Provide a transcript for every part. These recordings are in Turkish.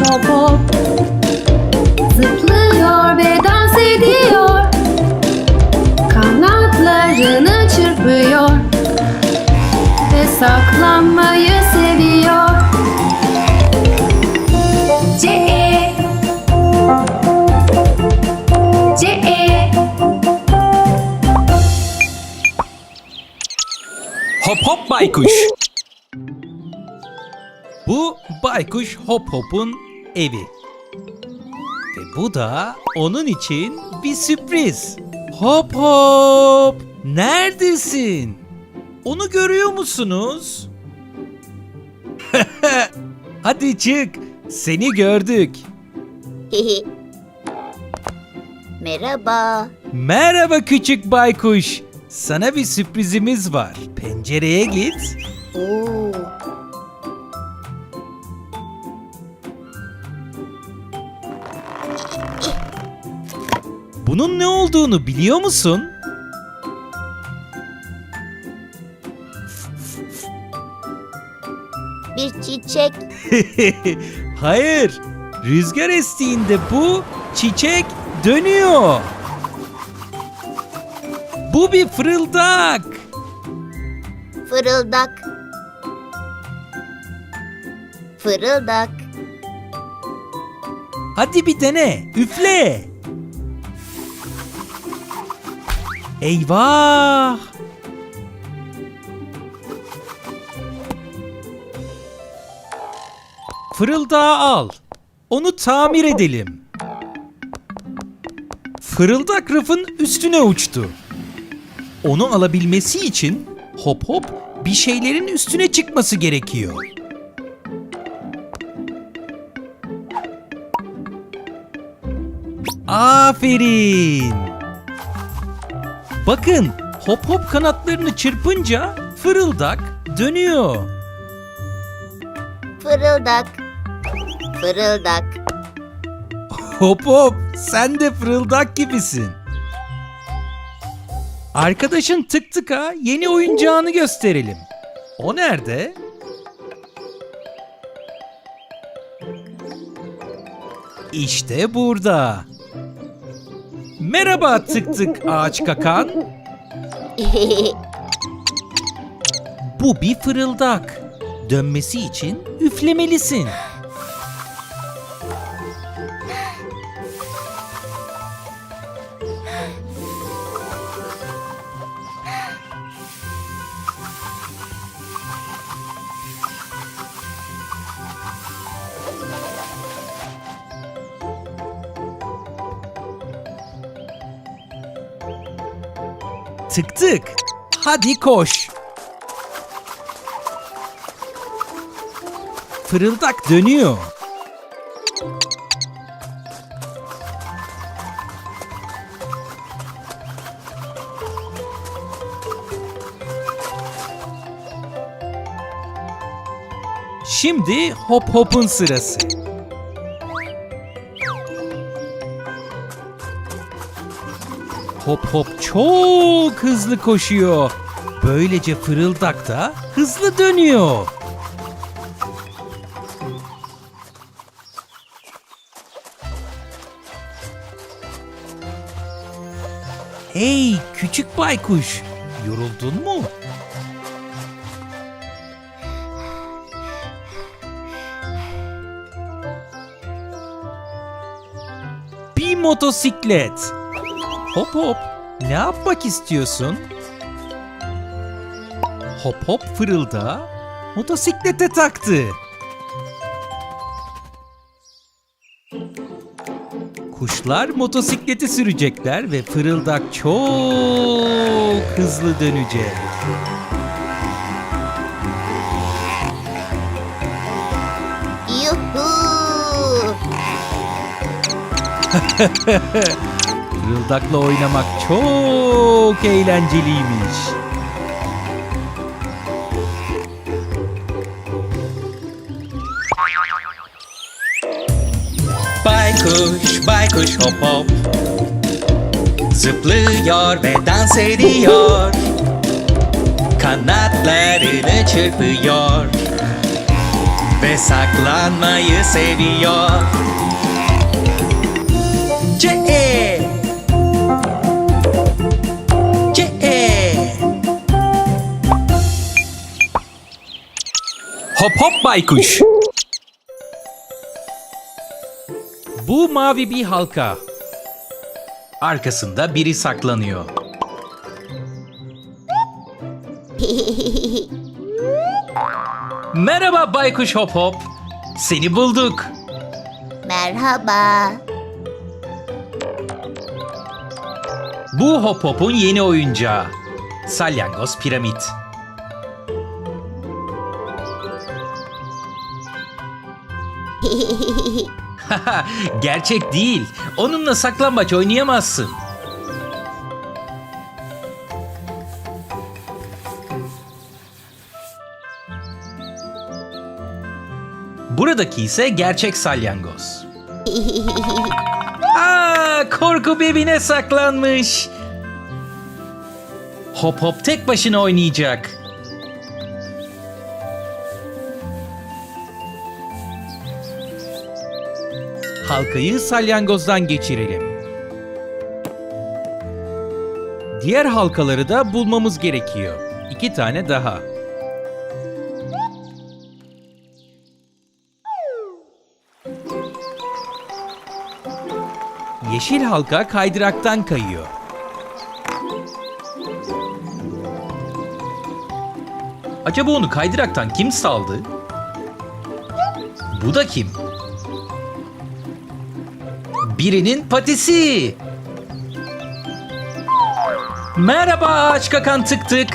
hop Zıplıyor ve dans ediyor. Kanatlarını çırpıyor. Ve saklanmayı seviyor. C E. C E. Hop hop baykuş. Bu baykuş hop hop'un evi. Ve bu da onun için bir sürpriz. Hop hop. Neredesin? Onu görüyor musunuz? Hadi çık. Seni gördük. Merhaba. Merhaba küçük baykuş. Sana bir sürprizimiz var. Pencereye git. Oo. Bunun ne olduğunu biliyor musun? Bir çiçek. Hayır. Rüzgar estiğinde bu çiçek dönüyor. Bu bir fırıldak. Fırıldak. Fırıldak. Hadi bir dene. Üfle. Eyvah. Fırıldağı al. Onu tamir edelim. Fırıldak rafın üstüne uçtu. Onu alabilmesi için hop hop bir şeylerin üstüne çıkması gerekiyor. Aferin. Bakın hop hop kanatlarını çırpınca fırıldak dönüyor. Fırıldak. Fırıldak. Hop hop sen de fırıldak gibisin. Arkadaşın tık tıka yeni oyuncağını gösterelim. O nerede? İşte burada. Merhaba tık tık ağaç kakan. Bu bir fırıldak. Dönmesi için üflemelisin. Tık tık. Hadi koş. Fırıldak dönüyor. Şimdi hop hop'un sırası. Hop hop çok hızlı koşuyor. Böylece fırıldak da hızlı dönüyor. Hey küçük baykuş, yoruldun mu? Bir motosiklet. Hop hop, ne yapmak istiyorsun? Hop hop fırılda motosiklete taktı. Kuşlar motosikleti sürecekler ve fırıldak çok hızlı dönecek. Yuhu. Fırıldakla oynamak çok eğlenceliymiş. Baykuş, baykuş hop hop Zıplıyor ve dans ediyor Kanatlarını çırpıyor ve saklanmayı seviyor. Hop hop baykuş. Bu mavi bir halka. Arkasında biri saklanıyor. Merhaba baykuş hop hop. Seni bulduk. Merhaba. Bu hop hop'un yeni oyuncağı. Salyangoz piramit. Gerçek değil. Onunla saklambaç oynayamazsın. Buradaki ise gerçek salyangoz. Aa, korku bebine saklanmış. Hop hop tek başına oynayacak. Halkayı salyangozdan geçirelim. Diğer halkaları da bulmamız gerekiyor. İki tane daha. Yeşil halka kaydıraktan kayıyor. Acaba onu kaydıraktan kim saldı? Bu da kim? Birinin patisi. Merhaba ağaç kakan tık tık.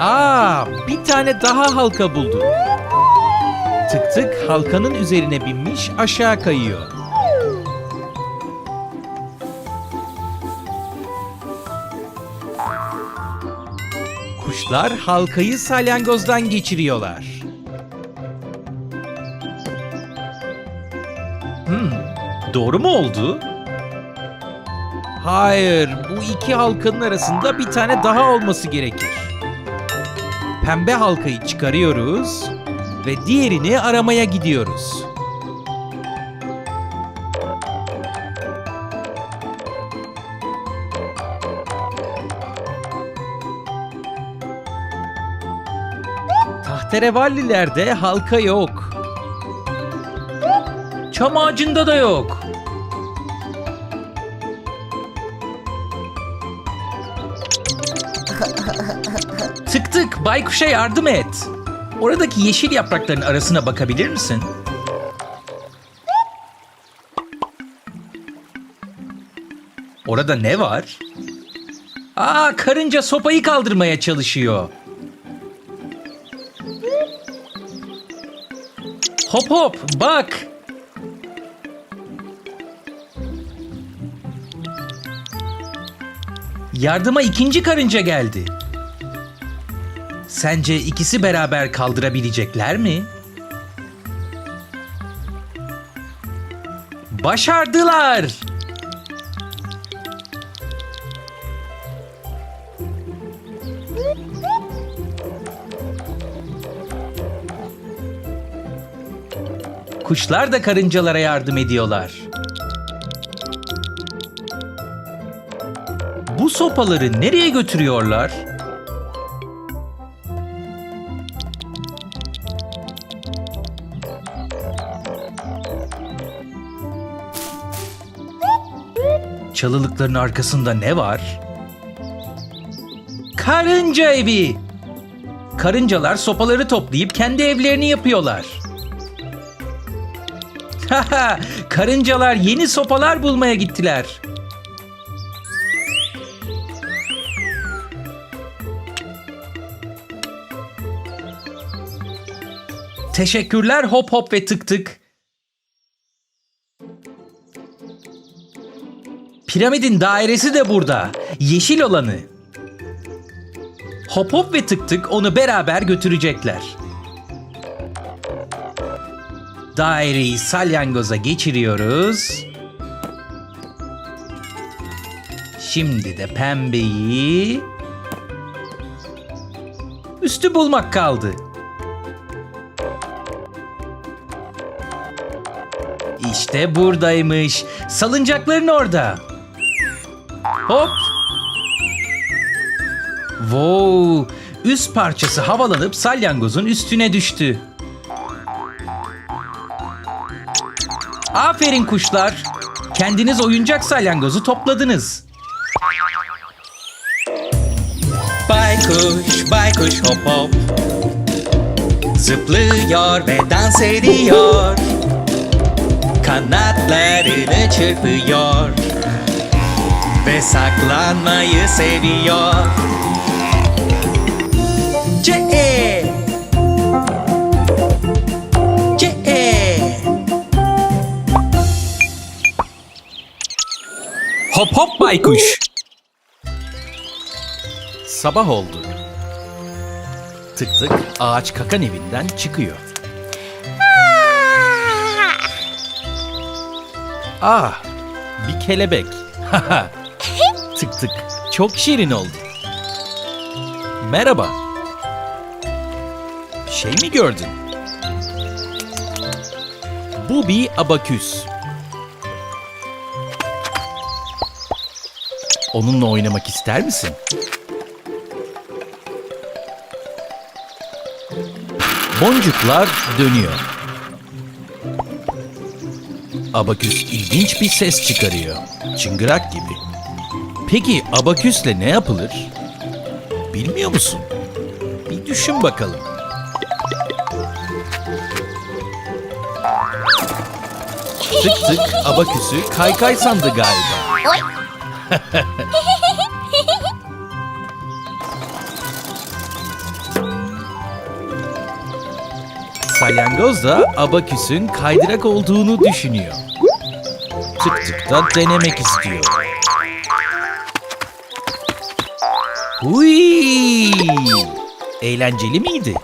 Aa, bir tane daha halka buldum. Tık tık halkanın üzerine binmiş aşağı kayıyor. Kuşlar halkayı salyangozdan geçiriyorlar. Doğru mu oldu? Hayır, bu iki halkanın arasında bir tane daha olması gerekir. Pembe halkayı çıkarıyoruz ve diğerini aramaya gidiyoruz. Tahterevallilerde halka yok. Çam ağacında da yok. Baykuşa yardım et. Oradaki yeşil yaprakların arasına bakabilir misin? Orada ne var? Aa karınca sopayı kaldırmaya çalışıyor. Hop hop bak. Yardıma ikinci karınca geldi. Sence ikisi beraber kaldırabilecekler mi? Başardılar. Kuşlar da karıncalara yardım ediyorlar. Bu sopaları nereye götürüyorlar? Çalılıkların arkasında ne var? Karınca evi. Karıncalar sopaları toplayıp kendi evlerini yapıyorlar. Haha, karıncalar yeni sopalar bulmaya gittiler. Teşekkürler hop hop ve tık tık. Piramidin dairesi de burada. Yeşil olanı. Hop hop ve tık tık onu beraber götürecekler. Daireyi salyangoza geçiriyoruz. Şimdi de pembeyi Üstü bulmak kaldı. İşte buradaymış. Salıncakların orada. Hop. Wow. Üst parçası havalanıp salyangozun üstüne düştü. Aferin kuşlar. Kendiniz oyuncak salyangozu topladınız. Baykuş, baykuş hop hop. Zıplıyor ve dans ediyor. Kanatlarını çırpıyor. Ve saklanmayı seviyor. C E C E Hop hop baykuş. Sabah oldu. Tık tık ağaç kakan evinden çıkıyor. Ah, bir kelebek. Tık tık çok şirin oldu. Merhaba. Şey mi gördün? Bu bir abaküs. Onunla oynamak ister misin? Boncuklar dönüyor. Abaküs ilginç bir ses çıkarıyor. Çıngırak gibi. Peki abaküsle ne yapılır? Bilmiyor musun? Bir düşün bakalım. Tık tık abaküsü kaykay sandı galiba. Salyangoz da abaküsün kaydırak olduğunu düşünüyor. Tık tık da denemek istiyor. Huy! Eğlenceli miydi?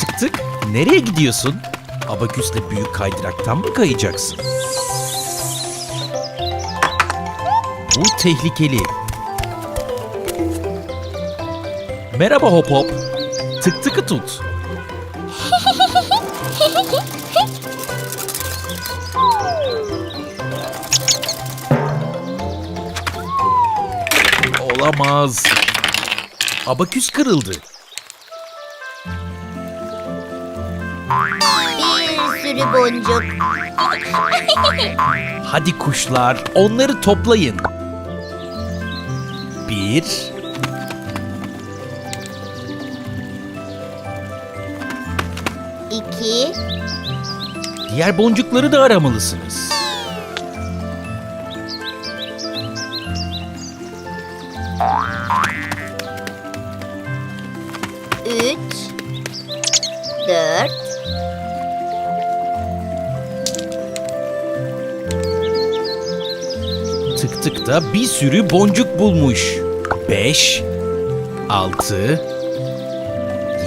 Tık tık nereye gidiyorsun? Abaküsle büyük kaydıraktan mı kayacaksın? Bu tehlikeli. Merhaba hop hop. Tık tıkı tut. Olamaz. Abaküs kırıldı. Bir sürü boncuk. Hadi kuşlar, onları toplayın. Bir, İki, diğer boncukları da aramalısınız. Sürü boncuk bulmuş. Beş, altı,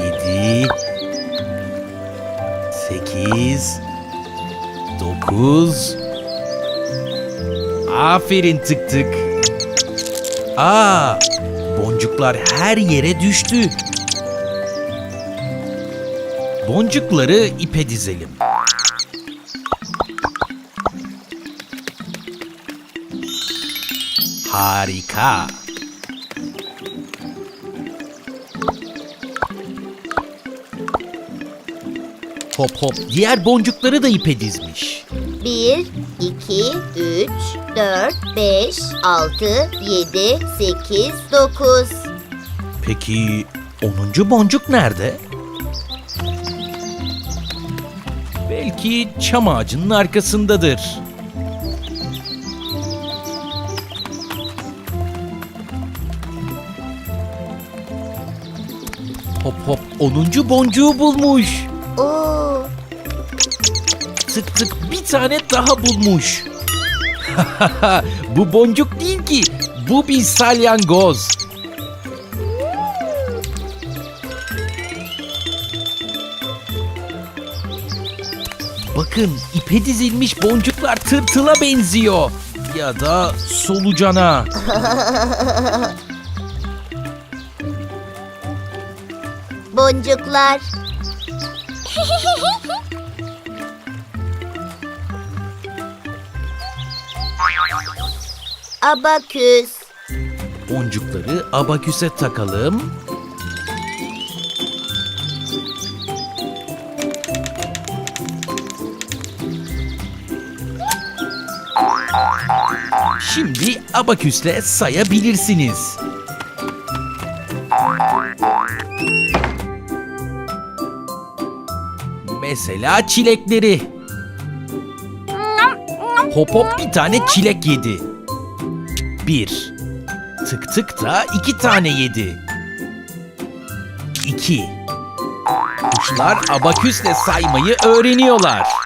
yedi, sekiz, dokuz. Aferin tık tık. Aa, boncuklar her yere düştü. Boncukları ipe dizelim. Harika. Hop hop diğer boncukları da ipe dizmiş. bir, iki, üç, dört, beş, altı, yedi, sekiz, dokuz. Peki 10. boncuk nerede? Belki çam ağacının arkasındadır. Hop hop 10. boncuğu bulmuş. Oo, Tık tık bir tane daha bulmuş. bu boncuk değil ki. Bu bir salyangoz. Bakın ipe dizilmiş boncuklar tırtıla benziyor. ya da solucana. Boncuklar. Abaküs. Boncukları abaküse takalım. Şimdi abaküsle sayabilirsiniz. Mesela çilekleri. Hop hop bir tane çilek yedi. Bir. Tık tık da iki tane yedi. İki. Kuşlar abaküsle saymayı öğreniyorlar.